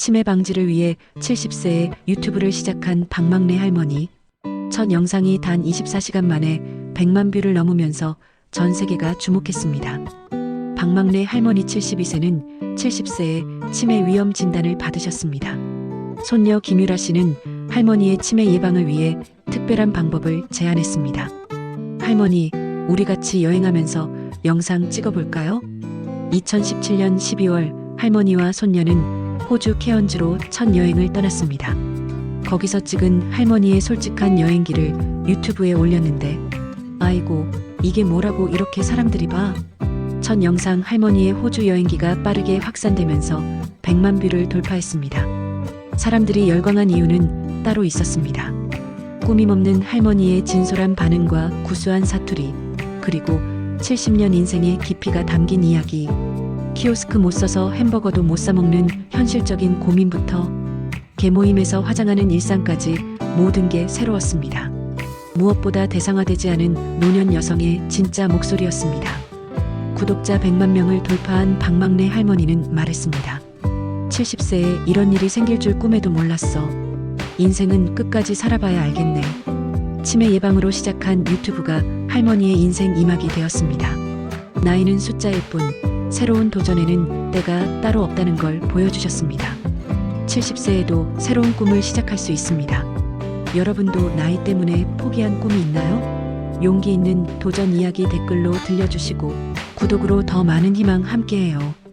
치매 방지를 위해 70세에 유튜브를 시작한 박막래 할머니. 첫 영상이 단 24시간 만에 100만 뷰를 넘으면서 전 세계가 주목했습니다. 박막래 할머니 72세는 70세에 치매 위험 진단을 받으셨습니다. 손녀 김유라 씨는 할머니의 치매 예방을 위해 특별한 방법을 제안했습니다. 할머니, 우리 같이 여행하면서 영상 찍어볼까요? 2017년 12월 할머니와 손녀는 호주 케언즈로 첫 여행을 떠났습니다. 거기서 찍은 할머니의 솔직한 여행기를 유튜브에 올렸는데, 아이고, 이게 뭐라고 이렇게 사람들이 봐? 첫 영상 할머니의 호주 여행기가 빠르게 확산되면서 100만 뷰를 돌파했습니다. 사람들이 열광한 이유는 따로 있었습니다. 꾸밈없는 할머니의 진솔한 반응과 구수한 사투리, 그리고 70년 인생의 깊이가 담긴 이야기. 키오스크 못 써서 햄버거도 못 사먹는 현실적인 고민부터 개모임에서 화장하는 일상까지 모든 게 새로웠습니다. 무엇보다 대상화되지 않은 노년 여성의 진짜 목소리였습니다. 구독자 100만 명을 돌파한 박막래 할머니는 말했습니다. 70세에 이런 일이 생길 줄 꿈에도 몰랐어. 인생은 끝까지 살아봐야 알겠네. 치매 예방으로 시작한 유튜브가 할머니의 인생 이막이 되었습니다. 나이는 숫자일 뿐 새로운 도전에는 때가 따로 없다는 걸 보여주셨습니다. 70세에도 새로운 꿈을 시작할 수 있습니다. 여러분도 나이 때문에 포기한 꿈이 있나요? 용기 있는 도전 이야기 댓글로 들려주시고 구독으로 더 많은 희망 함께해요.